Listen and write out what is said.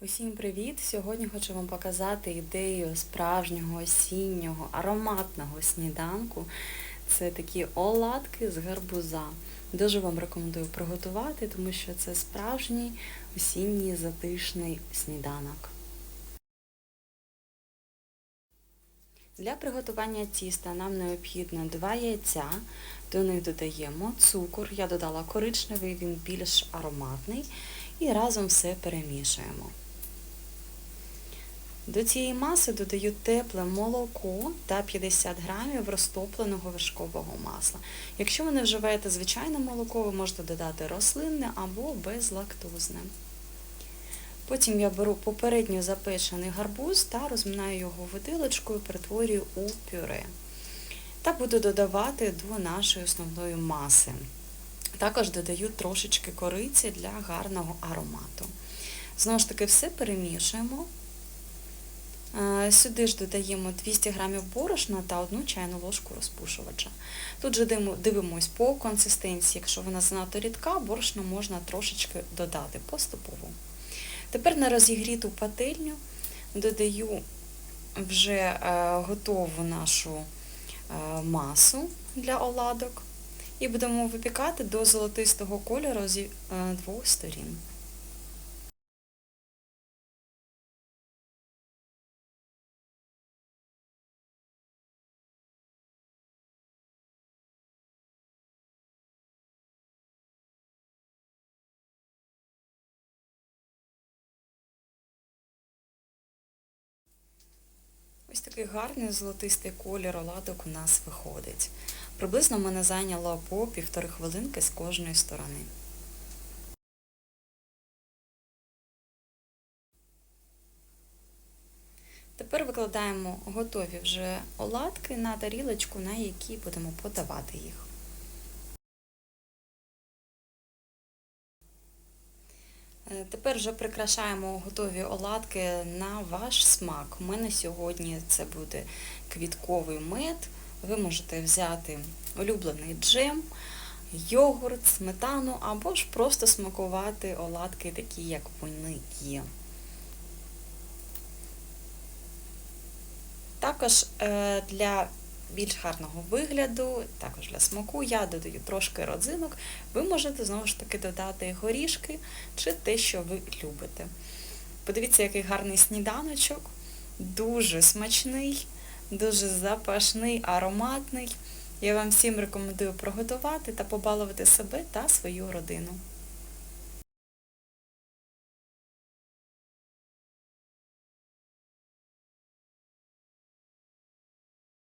Усім привіт! Сьогодні хочу вам показати ідею справжнього осіннього ароматного сніданку. Це такі оладки з гарбуза. Дуже вам рекомендую приготувати, тому що це справжній осінній затишний сніданок. Для приготування тіста нам необхідно 2 яйця, до них додаємо цукор, я додала коричневий, він більш ароматний, і разом все перемішуємо. До цієї маси додаю тепле молоко та 50 грамів розтопленого вершкового масла. Якщо ви не вживаєте звичайне молоко, ви можете додати рослинне або безлактозне. Потім я беру попередньо запечений гарбуз та розминаю його виделочкою, перетворюю у пюре. Та буду додавати до нашої основної маси. Також додаю трошечки кориці для гарного аромату. Знову ж таки, все перемішуємо. Сюди ж додаємо 200 г борошна та 1 чайну ложку розпушувача. Тут же дивимось по консистенції, якщо вона занадто рідка, борошно можна трошечки додати поступово. Тепер на розігріту пательню додаю вже готову нашу масу для оладок і будемо випікати до золотистого кольору з двох сторін. Ось такий гарний золотистий колір оладок у нас виходить. Приблизно мене зайняло по півтори хвилинки з кожної сторони. Тепер викладаємо готові вже оладки на тарілочку, на якій будемо подавати їх. Тепер вже прикрашаємо готові оладки на ваш смак. У мене сьогодні це буде квітковий мед. Ви можете взяти улюблений джем, йогурт, сметану або ж просто смакувати оладки такі, як вони є. Також для більш гарного вигляду, також для смаку, я додаю трошки родзинок. Ви можете знову ж таки додати горішки чи те, що ви любите. Подивіться, який гарний сніданочок, дуже смачний, дуже запашний, ароматний. Я вам всім рекомендую приготувати та побалувати себе та свою родину.